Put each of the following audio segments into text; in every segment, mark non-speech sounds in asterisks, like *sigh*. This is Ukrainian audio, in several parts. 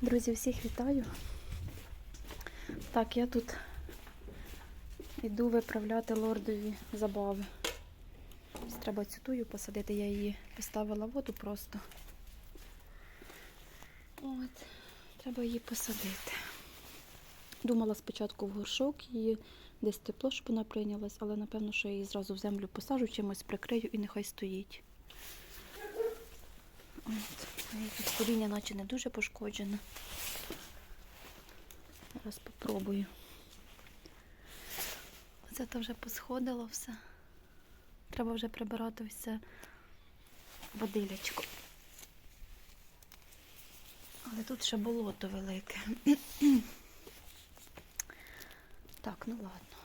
Друзі, всіх вітаю. Так, я тут йду виправляти лордові забави. Треба цю тую посадити, я її поставила воду просто. От, треба її посадити. Думала спочатку в горшок її десь тепло, щоб вона прийнялась, але напевно, що я її зразу в землю посажу, чимось прикрию і нехай стоїть. Тут коріння наче не дуже пошкоджене. Зараз попробую. Оце то вже посходило все. Треба вже прибирати все водилячко. Але тут ще болото велике. *clears throat* Так, ну ладно.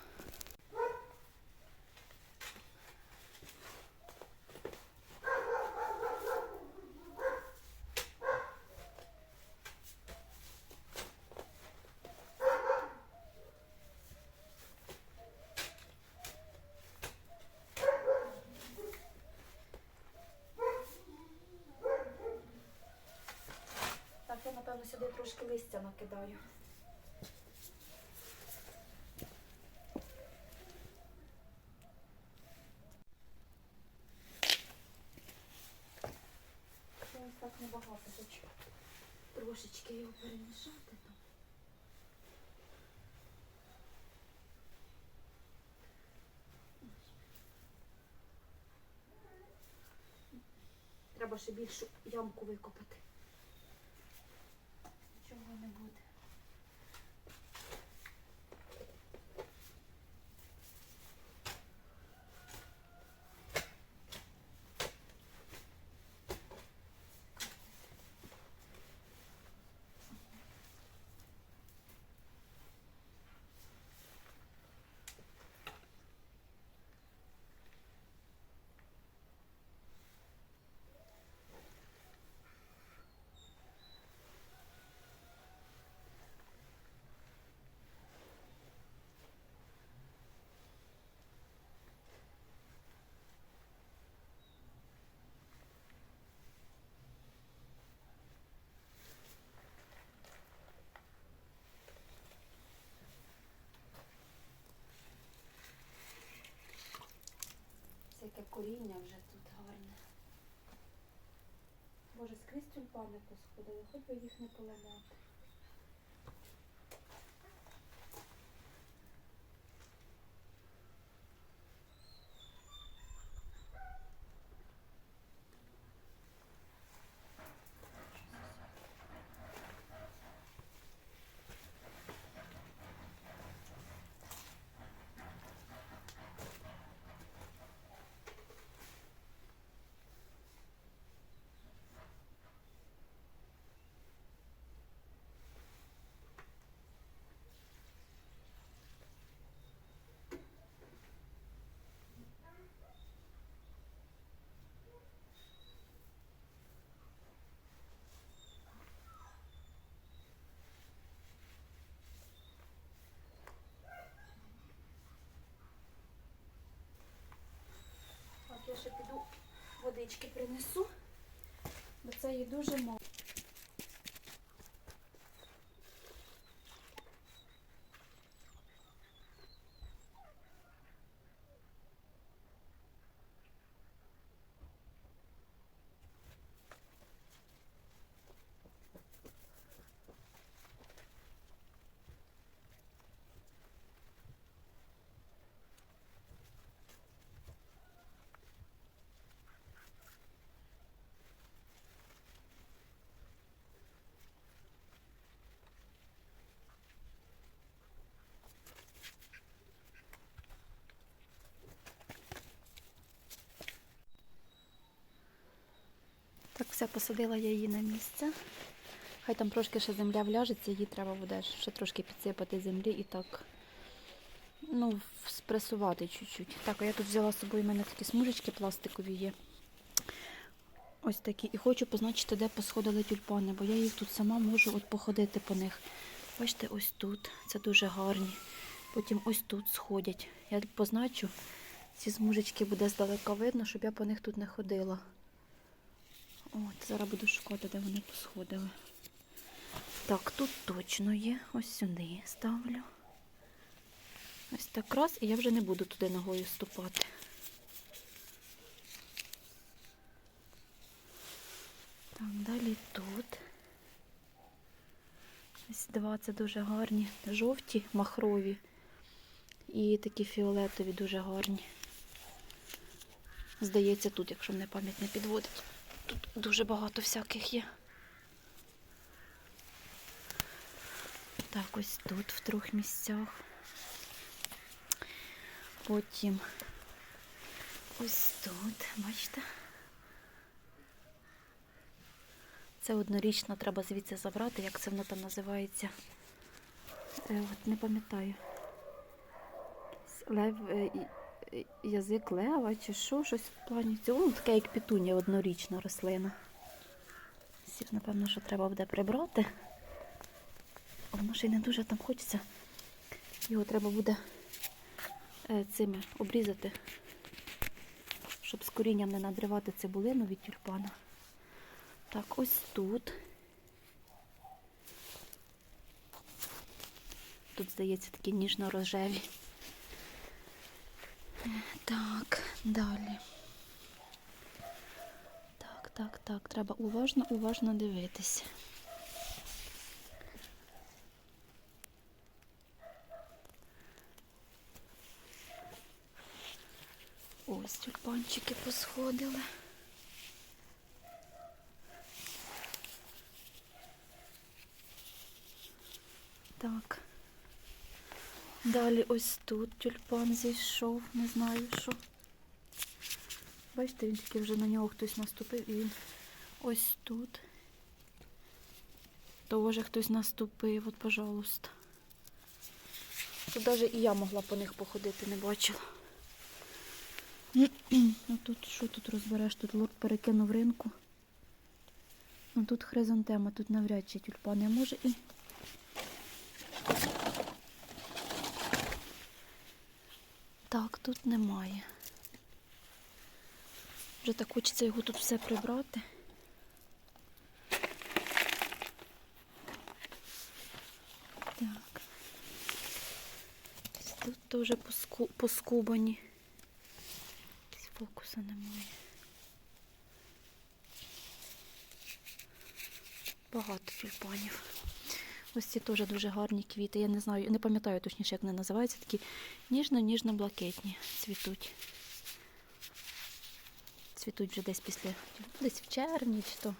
Так, я напевно сюди трошки листя накидаю. Ось так небагато хочу трошечки його перемішати там. Треба ще більшу ямку викопати. Нічого не буде. Всяке коріння вже тут гарне. Боже, скрізь тюльпани посходили, хоч би їх не поламати. Так, я ще піду водички принесу, бо це їй дуже мало. Так, все, посадила я її на місце. Хай там трошки ще земля вляжеться, її треба буде ще трошки підсипати землі і так, ну, спресувати чуть-чуть. Так, а я тут взяла з собою, у мене такі смужечки пластикові є. Ось такі. І хочу позначити, де посходили тюльпани, бо я їх тут сама можу от походити по них. Бачите, ось тут. Це дуже гарні. Потім ось тут сходять. Я позначу, ці смужечки буде здалека видно, щоб я по них тут не ходила. От, зараз буду шукати, де вони посходили. Так, тут точно є. Ось сюди ставлю. Ось так раз, і я вже не буду туди ногою ступати. Так, далі тут. Ось два це дуже гарні. Жовті, махрові. І такі фіолетові дуже гарні. Здається, тут, якщо мене пам'ять не підводить. Тут дуже багато всяких є. Так, ось тут в трьох місцях. Потім ось тут, бачите? Це однорічно треба звідси забрати, як це воно там називається. Е, от не пам'ятаю. Лев, е, язик лева чи що, щось в плані цього. Ну, таке як пітунія однорічна рослина. Всіх, напевно, що треба буде прибрати. Воно ще й не дуже там хочеться. Його треба буде е, цими обрізати, щоб з корінням не надривати цибулину від тюльпана. Так, ось тут. Тут, здається, такі ніжно-рожеві. Так, далі. Так, так, так. Треба уважно, уважно дивитися. Ось тюльпанчики посходили. Так. Далі ось тут тюльпан зійшов, не знаю що. Бачите, він тільки вже на нього хтось наступив і він ось тут. Тоже хтось наступив, от, пожалуйста. Тут навіть і я могла по них походити, не бачила. Ну тут що тут розбереш? Тут лорд перекинув ринку. Ну тут хризантема, тут навряд чи тюльпани, а може і. Так, тут немає. Вже так хочеться його тут все прибрати. Так. Тут теж поску... поскубані. Якось Фокуса немає. Багато тюльпанів. Ці теж дуже гарні квіти. Я не знаю, не пам'ятаю точніше, як вони називаються. Такі ніжно-ніжно-блакитні цвітуть. Цвітуть вже десь після десь в червні чи то.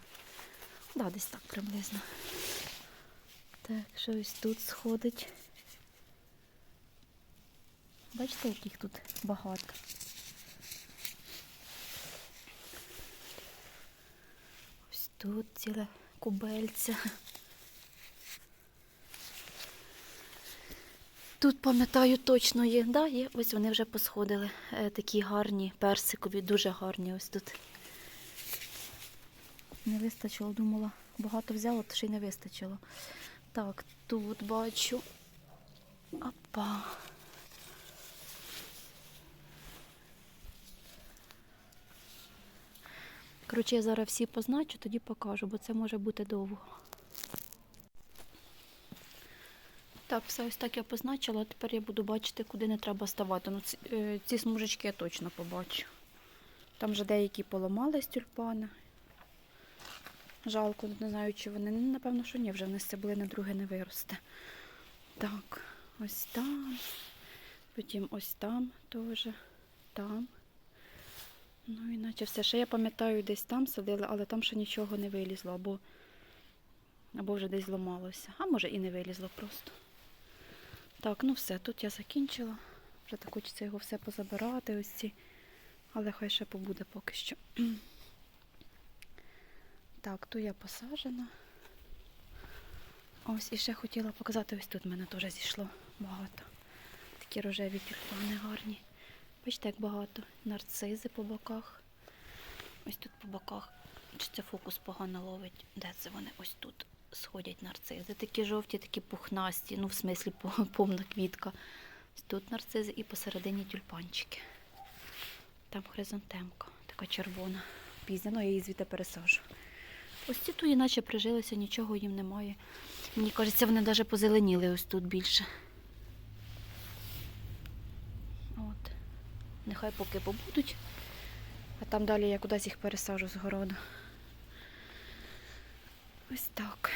Да, десь так приблизно. Так, що ось тут сходить. Бачите, яких тут багато. Ось тут ціле кубельце. Тут, пам'ятаю, точно є. Да, є. Ось вони вже посходили. Е, такі гарні, персикові, дуже гарні ось тут. Не вистачило, думала, багато взяла, то ще й не вистачило. Так, тут бачу. Опа. Коротше, я зараз всі позначу, тоді покажу, бо це може бути довго. Так, все ось так я позначила, а тепер я буду бачити, куди не треба ставати. Ну, ці, е, ці смужечки я точно побачу. Там вже деякі поламались тюльпани. Жалко, не знаю, чи вони. Ну, Напевно, що ні, вже в них цибулини друге не виросте. Так, ось там. Потім ось там теж. Там. Ну, іначе все. Ще я пам'ятаю, десь там садили, але там ще нічого не вилізло, або, або вже десь зламалося. А може і не вилізло просто. Так, ну все, тут я закінчила. Вже так хочеться його все позабирати, ось ці. Але хай ще побуде поки що. *clears throat* Так, ту я посаджена. Ось і ще хотіла показати, ось тут в мене теж зійшло багато. Такі рожеві тюльпани гарні. Бачите, як багато. Нарцизи по боках. Ось тут по боках. Чи це фокус погано ловить? Де це вони? Ось тут сходять нарцизи. Такі жовті, такі пухнасті, ну в смислі *laughs* повна квітка. Тут нарцизи і посередині тюльпанчики. Там хризантемка, така червона. Пізня, ну я її звідти пересажу. Ось ці туї наче прижилися, нічого їм немає. Мені кажеться, вони навіть позеленіли ось тут більше. От. Нехай поки побудуть. А там далі я кудись їх пересажу з городу. Ось так.